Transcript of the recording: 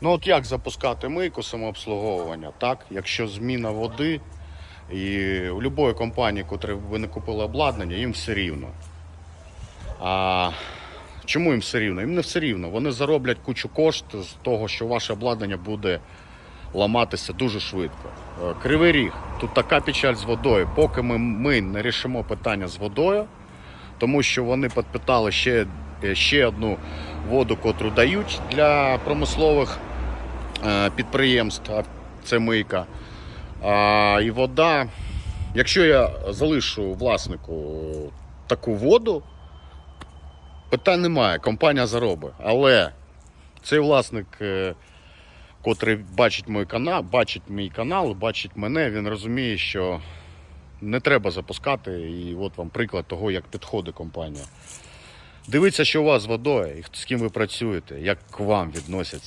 Ну от як запускати мийку самообслуговування, так? Якщо зміна води, і у будь-якої компанії, котрі ви не купили обладнання, їм все рівно. А чому їм все рівно? Їм не все рівно. Вони зароблять кучу коштів з того, що ваше обладнання буде ламатися дуже швидко. Е, Кривий ріг, тут така печаль з водою. Поки ми, ми не рішимо питання з водою, тому що вони підпитали ще, е, ще одну воду, котру дають для промислових е, підприємств, це мийка. І вода, якщо я залишу власнику таку воду, питань немає, компанія заробить. Але цей власник, е, котрий бачить мій канал, бачить мій канал, бачить мене, він розуміє, що не треба запускати. І от вам приклад того, як підходить компанія. Дивіться, що у вас з водою, і з ким ви працюєте, як к вам відносяться.